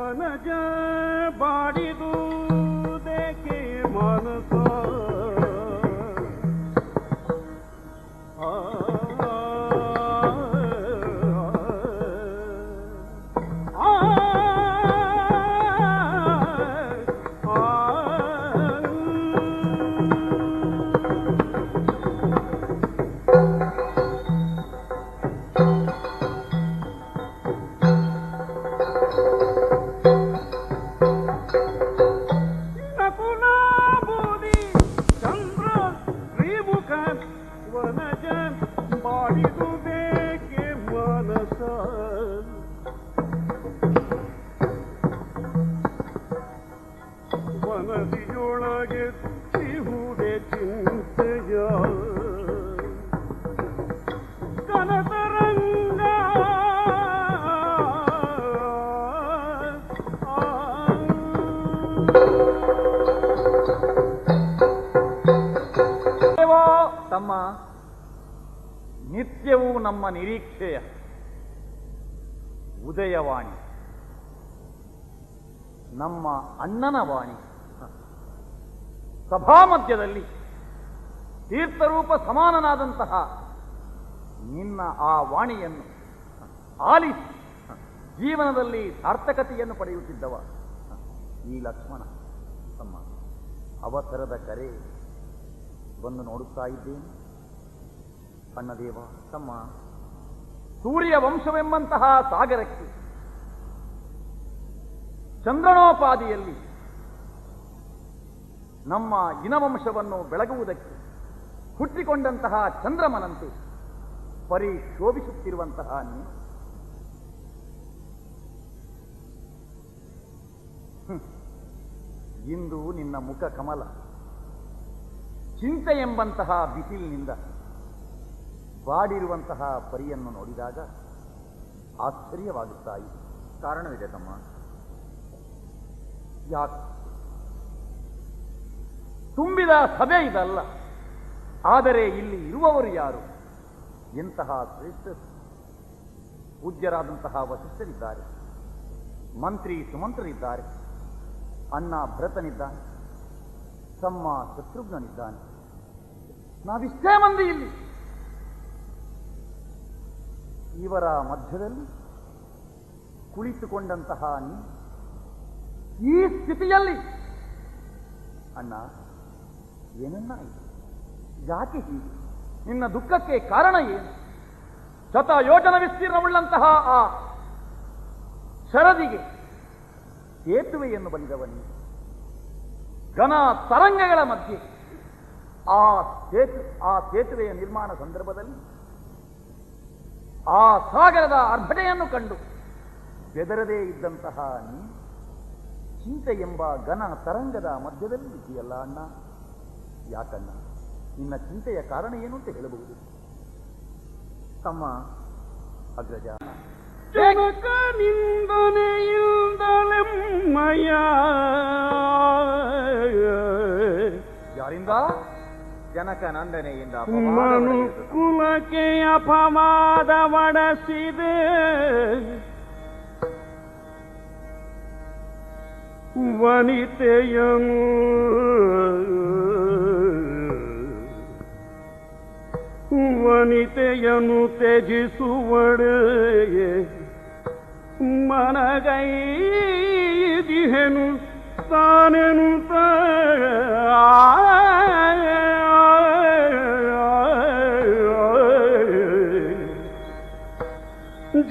ವನಜ ಬಾಡಿದುದೇಕೆ ನಿತ್ಯವೂ ನಮ್ಮ ನಿರೀಕ್ಷೆಯ ಉದಯವಾಣಿ. ನಮ್ಮ ಅಣ್ಣನ ವಾಣಿ. ಸಭಾಮಧ್ಯದಲ್ಲಿ ತೀರ್ಥರೂಪ ಸಮಾನನಾದಂತಹ ನಿನ್ನ ಆ ವಾಣಿಯನ್ನು ಆಲಿಸಿ ಜೀವನದಲ್ಲಿ ಸಾರ್ಥಕತೆಯನ್ನು ಪಡೆಯುತ್ತಿದ್ದವ ಈ ಲಕ್ಷ್ಮಣ. ತಮ್ಮ ಅವಸರದ ಕರೆ ಬಂದು ನೋಡುತ್ತಾ ಇದ್ದೇನೆ. ಅಣ್ಣದೇವ ತಮ್ಮ ಸೂರ್ಯ ವಂಶವೆಂಬಂತಹ ಸಾಗರಕ್ಕೆ ಚಂದ್ರನೋಪಾದಿಯಲ್ಲಿ ನಮ್ಮ ಇನವಂಶವನ್ನು ಬೆಳಗುವುದಕ್ಕೆ ಹುಟ್ಟಿಕೊಂಡಂತಹ ಚಂದ್ರಮನಂತೆ ಪರಿಶೋಭಿಸುತ್ತಿರುವಂತಹ ನೀನು. ಇಂದು ನಿನ್ನ ಮುಖ ಕಮಲ. ಚಿಂತೆ ಎಂಬಂತಹ ಬಿಸಿಲಿನಿಂದ ಬಾಡಿರುವಂತಹ ಪರಿಯನ್ನು ನೋಡಿದಾಗ ಆಶ್ಚರ್ಯವಾಗುತ್ತಾ ಇದೆ. ಕಾರಣವಿದೆ ತಮ್ಮ. ಯಾಕೆ? ತುಂಬಿದ ಸಭೆ ಇದಲ್ಲ. ಆದರೆ ಇಲ್ಲಿ ಇರುವವರು ಯಾರು? ಎಂತಹ ಶ್ರೇಷ್ಠ ಪೂಜ್ಯರಾದಂತಹ ವಸಿಷ್ಠರಿದ್ದಾರೆ. ಮಂತ್ರಿ ಸುಮಂತ್ರರಿದ್ದಾರೆ. ಅಣ್ಣ ಭರತನಿದ್ದಾನೆ. ತಮ್ಮ ಶತ್ರುಘ್ನನಿದ್ದಾನೆ. ನಾವಿಷ್ಟೇ ಮಂದಿ ಇಲ್ಲಿ. ಇವರ ಮಧ್ಯದಲ್ಲಿ ಕುಳಿತುಕೊಂಡಂತಹ ನೀ ಈ ಸ್ಥಿತಿಯಲ್ಲಿ ಅಣ್ಣ, ಏನನ್ನ ಯಾಕೆ ಹೀಗೆ? ನಿನ್ನ ದುಃಖಕ್ಕೆ ಕಾರಣ ಏನು? ಶತ ಯೋಜನ ವಿಸ್ತೀರ್ಣವುಳ್ಳಂತಹ ಆ ಶರದಿಗೆ ಸೇತುವೆಯನ್ನು ಬಂದವನಿಗೆ ಘನ ತರಂಗಗಳ ಮಧ್ಯೆ ಆ ಸೇತು, ಆ ಸೇತುವೆಯ ನಿರ್ಮಾಣ ಸಂದರ್ಭದಲ್ಲಿ ಆ ಸಾಗರದ ಅರ್ಭಟೆಯನ್ನು ಕಂಡು ಬೆದರದೇ ಇದ್ದಂತಹ ನೀ ಚಿಂತೆ ಎಂಬ ಘನ ತರಂಗದ ಮಧ್ಯದಲ್ಲಿ ಇದೆಯಲ್ಲ ಅಣ್ಣ? ಯಾಕಣ್ಣ? ನಿನ್ನ ಚಿಂತೆಯ ಕಾರಣ ಏನು ಅಂತ ಹೇಳಬಹುದು ತಮ್ಮ ಅಗ್ರಜ ಜನಕ ನಿಂದನೆಯಿಂದಲೆಮ್ಮಯ ಯಾರಿಂದ ಜನಕ ನಂದನೆಯಿಂದ ಮನುಕುಲಕ್ಕೆ ಅಪವಾದ ಒಡಸಿದೆ ವನಿತೆಯನು ವನಿತೆಯನು ಮನಗೈ ಮನಗೈದಿಹೆನು ತಾನೆನು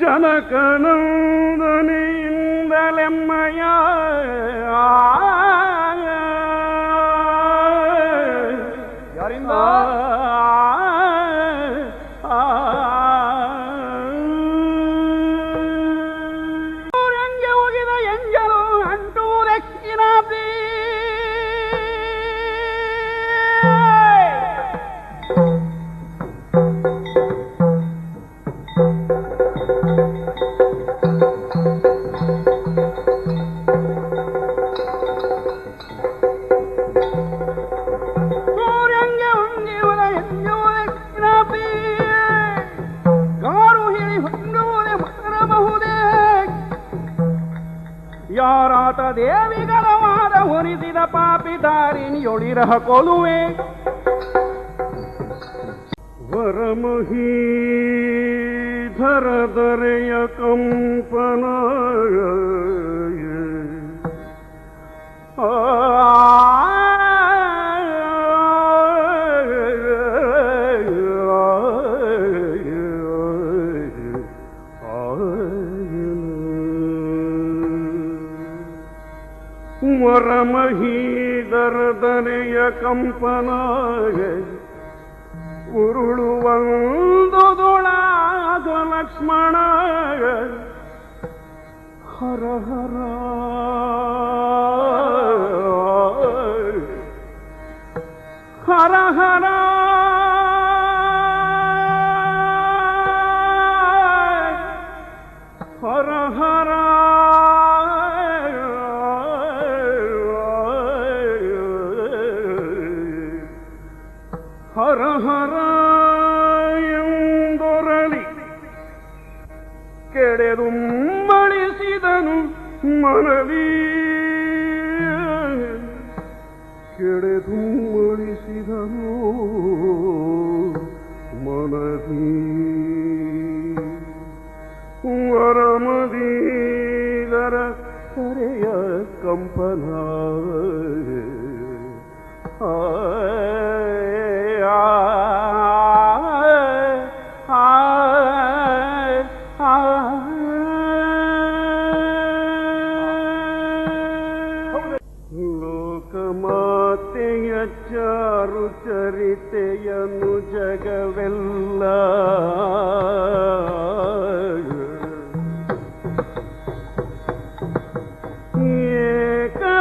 ಜನಕನಂದನೆಯಿಂದಲೆಮ್ಮಯ. ಯಾರಿಂದ ಜಾರಾಟ ದೇವಿಗಳ ವಾದ ಹೊರಿಸಿದ ಪಾಪಿ ದಾರಿನಿಯೊಳಿರಹ ಕೊಲುವೆ. ವರಮಹೀಧರ ದರೆಯ ಕಂಪನ ವರಮಹೀಧರ ವರಮಹೀಧರದನೆಯ ಕಂಪನಾಗ ಉರುಳುವಂದೊಳಾದ ಲಕ್ಷ್ಮಣ ಹರ ಹರ. ಹರ ಹರ. ಕೆಡೆದು ಮಳಿಸಿದನು ಮನವಿ. ಕೆಡೆದು ಮಳಿಸಿದನು ಮನವಿ. ವರಮದೀದರ ಕರೆಯ ಕಂಪನ. ಲೋಕಮಾತೆಯ ಚರಿತೆಯನ್ನು ಜಗವೆಲ್ಲ.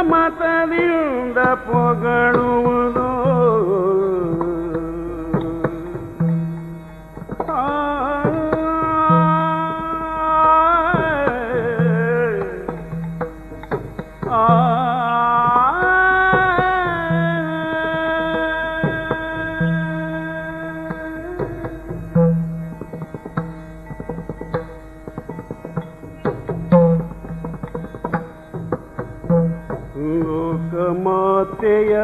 ಏಕಮತದಿಂದ ಪೊಗಳುವುದು ಲೋಕಮಾತೆಯ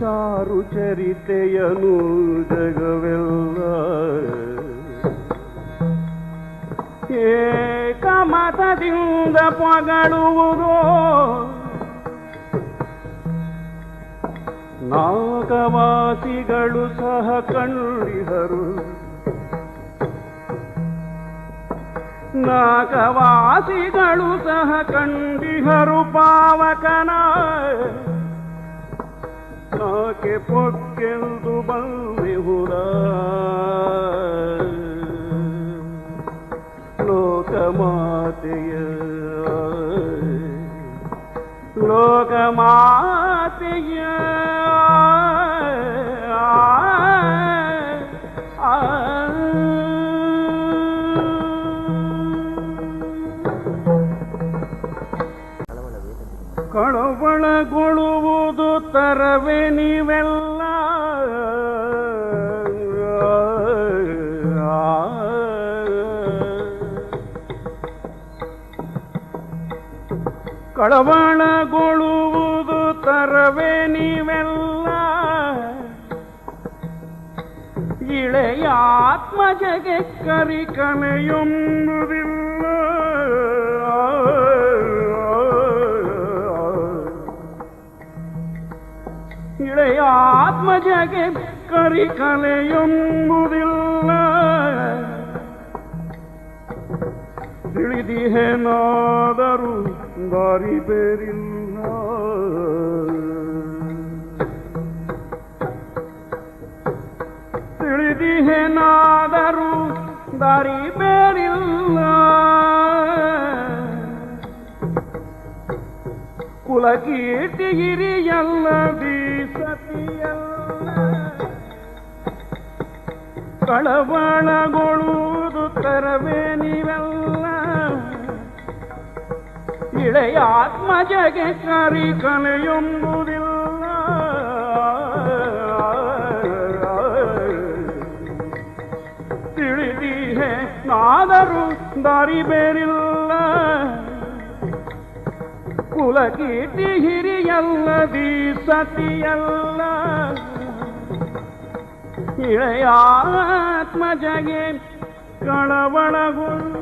ಚಾರು ಚರಿತೆಯನು ಜಗವೆಲ್ಲ. ಏಕಮತದಿಂದ ಪಗಳುವುದು. ನಾಗವಾಸಿಗಳು ಸಹ ಕಂಡಿಹರು ನಾಗವಾಸಿಗಳು ಸಹ ಕಂಡಿಹರು ಪಾವಕನ ನಾಕೆ ಪೊಕ್ಕೆಂದು ಬಂದಿಹುದ ಲೋಕಮಾತೆಯ ಲೋಕಮಾತೆಯ ಕಳವಳಗೊಳ್ಳುವುದು ತರವೇ ನೀವೆಲ್ಲ. ಕಳವಳಗೊಳ್ಳುವುದು ತರವೇ ನೀವೆಲ್ಲ. ಇಳೆಯ ಆತ್ಮಜಗೆ ಕರಿಕನೆಯೊಂದುದಿಲ್ಲ ಆತ್ಮಜಗೆ ಕರಿಕಲೆಯೊಂಬುದಿಲ್ಲ ತಿಳಿದಿಹೇನಾದರೂ ದಾರಿ ಬೇರಿಲ್ಲ. ತಿಳಿದಿಹೇನಾದರೂ ದಾರಿ ಬೇರಿಲ್ಲ. ಕುಲಕೀರ್ತಿ ಹಿರಿಯಲ್ಲದಿ ಸತಿಯಲ್ಲ ಕಳವಳಗೊಳ್ಳುವುದು ತರವೇ ನೀವೆಲ್ಲ. ಇಳೆಯ ಆತ್ಮಜಗೆ ಕರಿ ಕಲೆಯೊಂಬುದಿಲ್ಲ ತಿಳಿದೀಹೆ ನಾದರೂ ದಾರಿ ಬೇರಿಲ್ಲ. ಕುಲಕೀರ್ತಿ ಹಿರಿಯಲ್ಲದಿ ಸತಿಯಲ್ಲ. ಇಳೆಯಾತ್ಮಜಗೆ ಕಳವಳಗೊಂಡು